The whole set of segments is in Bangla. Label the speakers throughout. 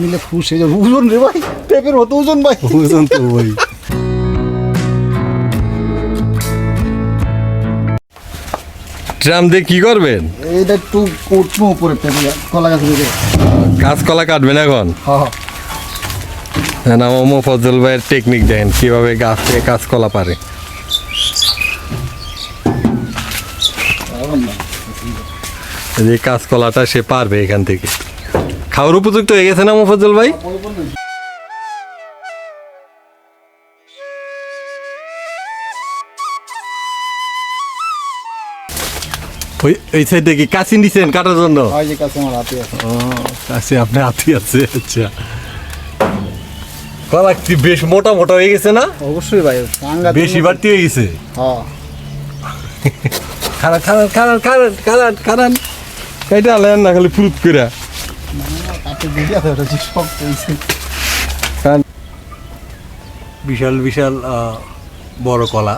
Speaker 1: মিলে খুশ হয়ে যাবে। ওজন রে ভাই টেপের মতো ওজন ভাই।
Speaker 2: ওজন তো ওই ড্রাম দিয়ে কি করবেন?
Speaker 1: এইটা একটু কুটমো উপরে টেপে কলা গাছ থেকে
Speaker 2: কাঁচকলা কাটবেন এখন?
Speaker 1: হ্যাঁ
Speaker 2: হ্যাঁ। না মোফজল ভাইয়ের টেকনিক দেন কীভাবে গাছ থেকে কাঁচকলা পারে এই যে কাঁচকলাটা সে পারবে এখান থেকে। খাওয়ার উপযুক্ত হয়ে গেছে না মোফজল ভাই? ওই ওই সাইডে কি কাশি নিছেন কাটার জন্য?
Speaker 1: যে কাছে আমার হাতে আছে।
Speaker 2: ও আপনার হাতি আছে আচ্ছা। কলা কি বেশ মোটা মোটা হয়ে গেছে না?
Speaker 1: অবশ্যই ভাই
Speaker 2: বেশি বাড়তি হয়ে গেছে?
Speaker 1: হ্যাঁ।
Speaker 2: খারান খারান খারান খারান খারান খারান এটা আলেন না খালি ফুরুত করে
Speaker 1: কাছে দিদি আছে ওটা যে সব পেয়েছে
Speaker 2: বিশাল বিশাল বড় কলা।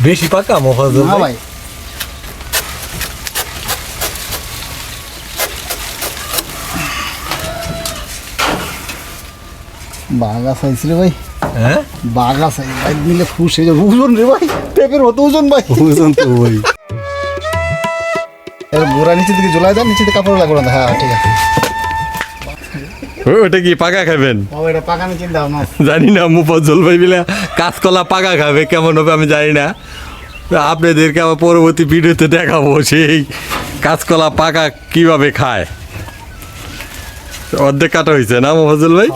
Speaker 2: বেশি পাকা মহাজন
Speaker 1: ভাই? বাঘা সাইজ রে ভাই।
Speaker 2: হ্যাঁ?
Speaker 1: বাঘা সাইজ এক মিলে খুশ হয়ে যাবে। ওজন রে ভাই। টেপের মতো ওজন ভাই।
Speaker 2: ওজন তো ওই
Speaker 1: এর গোড়া নিচে দিকে ঝোলাই দেন নিচে কাপড় লাগবে না হ্যাঁ ঠিক আছে।
Speaker 2: ওটা কি পাকা খাবেন। জানি না মুফজ্জল ভাই বিলা কাঁচকলা পাকা খাবে কেমন হবে আমি জানি না। আপনাদেরকে আবার পরবর্তী ভিডিওতে দেখাবো সেই কাঁচকলা পাকা কীভাবে খায়। অর্ধেক কাটা হয়েছে না মুফজ্জল ভাই?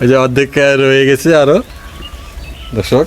Speaker 2: ওই যে অর্ধেক রয়ে গেছে আরও। দর্শক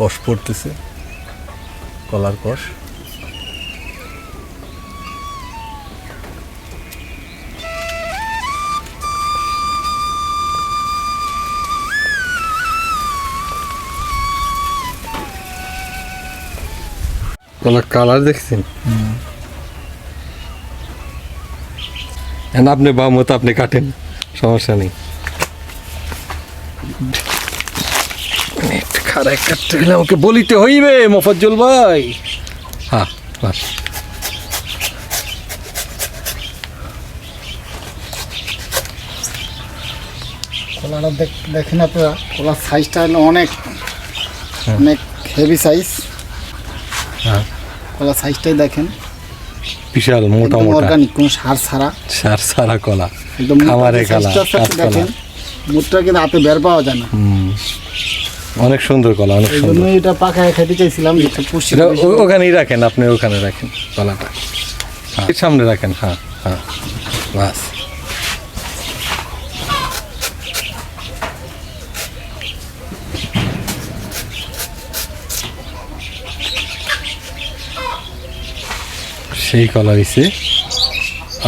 Speaker 2: কষ পড়তেছে কলার কষ। কলার কালার দেখছেন? আপনি বা মতো আপনি কাটেন সমস্যা নেই। খারাপ কাটতে গেলে আমাকে বলিতে হইবে মফজ্জল ভাই। হ্যাঁ বাস
Speaker 1: কলাটা দেখ দেখেন আপনারা কলার সাইজটা হলো অনেক অনেক হেভি সাইজ
Speaker 2: হ্যাঁ।
Speaker 1: কলার সাইজটাই দেখেন।
Speaker 2: বিশাল মোটা মোটা।
Speaker 1: অর্গানিক কোনো সার ছাড়া।
Speaker 2: সার সারা কলা।
Speaker 1: একদম
Speaker 2: খামারে কলা
Speaker 1: দেখেন। মুখটা কিন্তু হাতে বের পাওয়া যায় না।
Speaker 2: হুম। অনেক সুন্দর কলা অনেক সুন্দর।
Speaker 1: এটা পাকায় খেতে চাইছিলাম
Speaker 2: ওখানেই রাখেন আপনি ওখানে রাখেন কলাটা। হ্যাঁ সামনে রাখেন হ্যাঁ হ্যাঁ। বাস। সেই কলা হয়েছে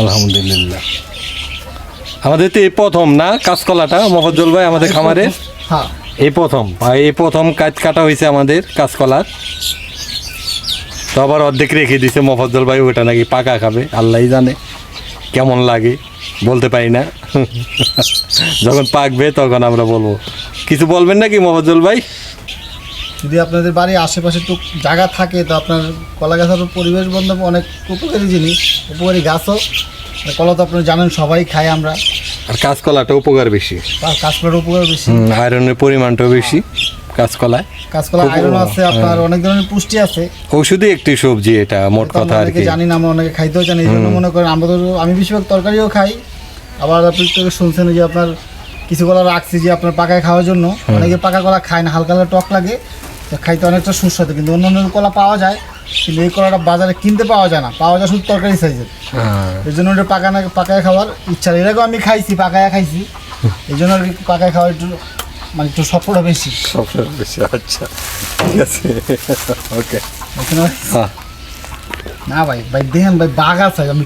Speaker 2: আলহামদুলিল্লাহ। আমাদের তো এই প্রথম না কাঁচকলাটা মফজ্জল ভাই আমাদের খামারে?
Speaker 1: হ্যাঁ।
Speaker 2: এই প্রথম। এই প্রথম কাজ কাটা হয়েছে আমাদের কাঁচকলার। তো আবার অর্ধেক রেখে দিছে মফজ্জল ভাই, ওটা নাকি পাকা খাবে, আল্লাহই জানে কেমন লাগে, বলতে পারি না। যখন পাকবে তখন আমরা বলব। কিছু বলবেন নাকি মফজ্জল ভাই?
Speaker 1: যদি আপনাদের বাড়ির আশেপাশে একটু জায়গা থাকে, তো আপনার কলা গাছ পরিবেশ বান্ধব অনেক উপকারী জিনিস, উপকারী গাছও। কলা তো আপনারা জানেন, সবাই খাই আমরা।
Speaker 2: আর কাঁচকলাটা উপকার বেশি।
Speaker 1: আর কাঁচকলার উপকার বেশি?
Speaker 2: আয়রনের পরিমাণটাও বেশি কাঁচকলায়।
Speaker 1: কাঁচকলা আয়রন আছে আপনার অনেক ধরনের পুষ্টি আছে।
Speaker 2: ঔষধি একটি সবজি এটা মোট কথা আর কি।
Speaker 1: জানি না আমরা অনেকে খাইতেও জানি এই জন্য মনে করেন আমরা তো আমি বেশিরভাগ তরকারিও খাই। আবার আপনি তো শুনছেন যে আপনার কিছু কলা রাখছি যে আপনার পাকায় খাওয়ার জন্য। অনেকে পাকা কলা খায় না হালকা হালকা টক লাগে। খাইতে অনেকটা সুস্বাদু কিন্তু অন্য অন্য কলা পাওয়া যায় কিন্তু এই কলাটা বাজারে কিনতে পাওয়া যায় না। পাওয়া যায় শুধু তরকারি সাইজের।
Speaker 2: হ্যাঁ।
Speaker 1: এই জন্য ওটা পাকানা পাকায় খাওয়ার ইচ্ছা এর আগেও আমি খাইছি পাকায় খাইছি। এই জন্য আর কি পাকায় খাওয়ার একটু মানে একটু সফটটা বেশি।
Speaker 2: সবসময় বেশি আচ্ছা ঠিক আছে। ওকে। হ্যাঁ।
Speaker 1: না ভাই ভাই দেখেন ভাই বাঘ আছে আমি